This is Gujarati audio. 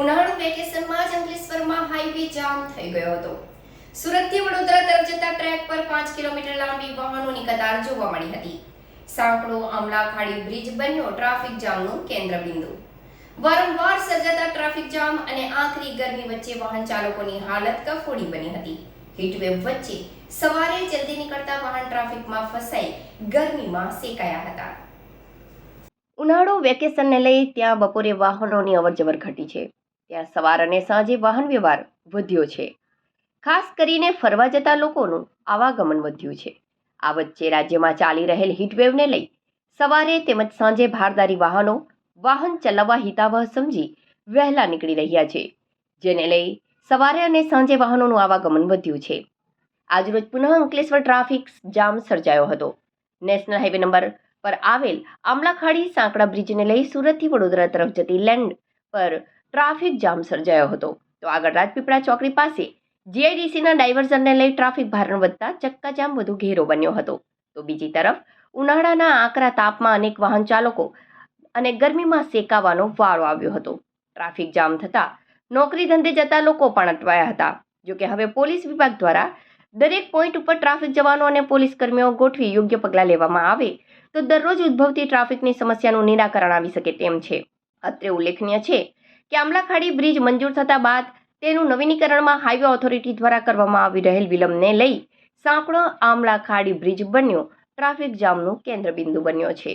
ઉનાળુ વેકેશનમાં જ અંકલેશ્વરમાં હાઈવે જામ થઈ ગયો હતો. સુરતથી વડોદરા તરફ જતા ટ્રેક પર પાંચ કિલોમીટર લાંબી વાહનોની કતાર જોવા મળી હતી. સાંકડો આમલા ખાડી બ્રિજ બન્યો ટ્રાફિક જામનું કેન્દ્ર બિંદુ વારંવાર સર્જાતા ટ્રાફિક જામ અને આખરી ગરમી વચ્ચે વાહન ચાલકોની હાલત કફોડી બની હતી. હીટવેવ વચ્ચે સવારે જલ્દી નીકળતા વાહન ટ્રાફિકમાં ફસાઈ ગરમીમાં સેકાયા હતા. ઉનાળુ વેકેશનને લઈ ત્યાં બપોરે વાહનોની અવરજવર ઘટી છે. ત્યાં સવાર અને સાંજે વાહન વ્યવહાર વધ્યો છે. ખાસ કરીને ફરવા જતા લોકોનું આવાગમન વધ્યું છે. આ વચ્ચે રાજ્યમાં ચાલી રહેલ હીટવેવને લઈ સવારે તેમજ સાંજે ભારદારી વાહનો, વાહન ચલાવવા હિતાવહ સમજી વહેલા નીકળી રહ્યા છે. જેને લઈ સવારે અને સાંજે વાહનોનું આવાગમન વધ્યું છે. આજરોજ પુનઃ અંકલેશ્વર ટ્રાફિક જામ સર્જાયો હતો. નેશનલ હાઈવે નંબર પર આવેલ આમલાખાડી સાંકડા બ્રિજને લઈ સુરતથી વડોદરા તરફ જતી લેન્ડ પર ટ્રાફિક જામ સર્જાયો હતો. તો આગળ રાજપીપળા ચોકડી પાસે જીઆઈડીસીના ડાયવર્ઝનને લઈ ટ્રાફિક ભારણ વધતા ચક્કાજામ વધુ ઘેરો બન્યો હતો. તો બીજી તરફ, ઉનાળાના આકરા તાપમાં અનેક વાહન ચાલકો અને ગરમીમાં શેકાવાનો વારો આવ્યો હતો. ટ્રાફિક જામ થતાં નોકરી ધંધે જતા લોકો પણ અટવાયા હતા. જોકે હવે પોલીસ વિભાગ દ્વારા દરેક પોઈન્ટ ઉપર ટ્રાફિક જવાનો અને પોલીસ કર્મીઓ ગોઠવી યોગ્ય પગલાં લેવામાં આવે, તો દરરોજ ઉદ્ભવતી ટ્રાફિકની સમસ્યાનું નિરાકરણ આવી શકે તેમ છે. અત્રે ઉલ્લેખનીય છે કે આમલાખાડી બ્રિજ મંજૂર થતા બાદ તેનું નવીનીકરણમાં હાઈવે ઓથોરિટી દ્વારા કરવામાં આવી રહેલ વિલંબને લઈ સાંકળો આમલાખાડી બ્રિજ બન્યો. ટ્રાફિક જામનું કેન્દ્રબિંદુ બન્યો છે.